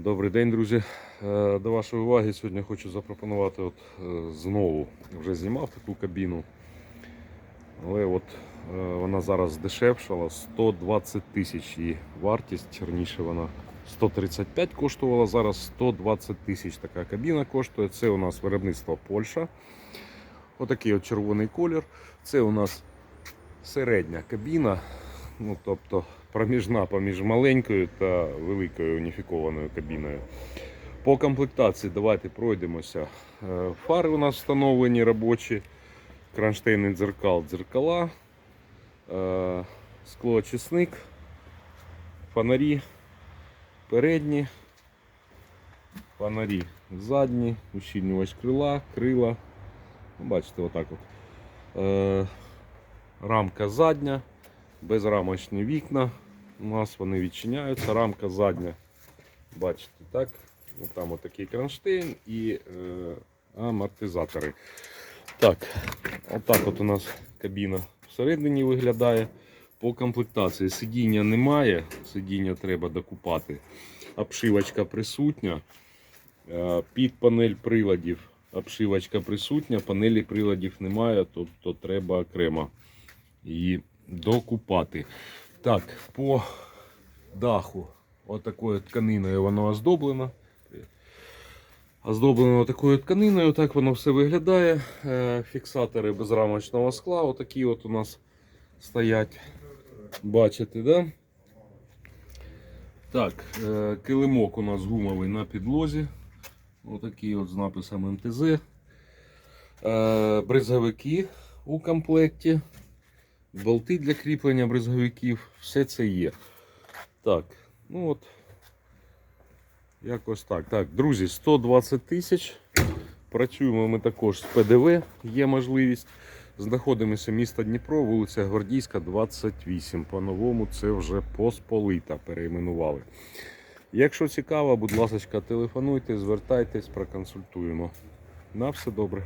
Добрий день, друзі. Е, До вашої уваги сьогодні хочу запропонувати от, е, знову. Вже знімав таку кабіну. Але от е, вона зараз здешевшала 120 тисяч її вартість. Раніше вона 135 коштувала, зараз 120 тисяч така кабіна коштує. Це у нас виробництво Польща. Отакий от червоний колір. Це у нас середня кабіна. Ну, тобто проміжна поміж маленькою та великою уніфікованою кабіною. По комплектації давайте пройдемося. Е, Фари у нас встановлені робочі, кронштейни дзеркал, дзеркала, е, склоочисник, фонарі передні, фонарі задні, ущільнювач крила, крила. Ну, Бачите, отак от. Е, Рамка задня, безрамочні вікна. У нас вони відчиняються. Рамка задня. Бачите, так? Там отакий кронштейн і е, амортизатори. Так, отак от у нас кабіна всередині виглядає. По комплектації сидіння немає, сидіння треба докупати. Обшивочка присутня. Е, Під панель приладів обшивочка присутня, панелі приладів немає, тобто треба окремо її докупати. Так, по даху отакою тканиною воно оздоблено. Оздоблено такою тканиною, так воно все виглядає. Е, Фіксатори безрамочного скла, отакі от у нас стоять. Бачите, да? Так, е, килимок у нас гумовий на підлозі. Отакий от з написом МТЗ. Е, Бризовики у комплекті. Болти для кріплення бризговиків. Все це є. Так, ну от. Якось так. Так, друзі, 120 тисяч. Працюємо ми також з ПДВ, є можливість. Знаходимося місто Дніпро, вулиця Гвардійська, 28. По-новому це вже Посполита перейменували. Якщо цікаво, будь ласка, телефонуйте, звертайтесь, проконсультуємо. На все добре.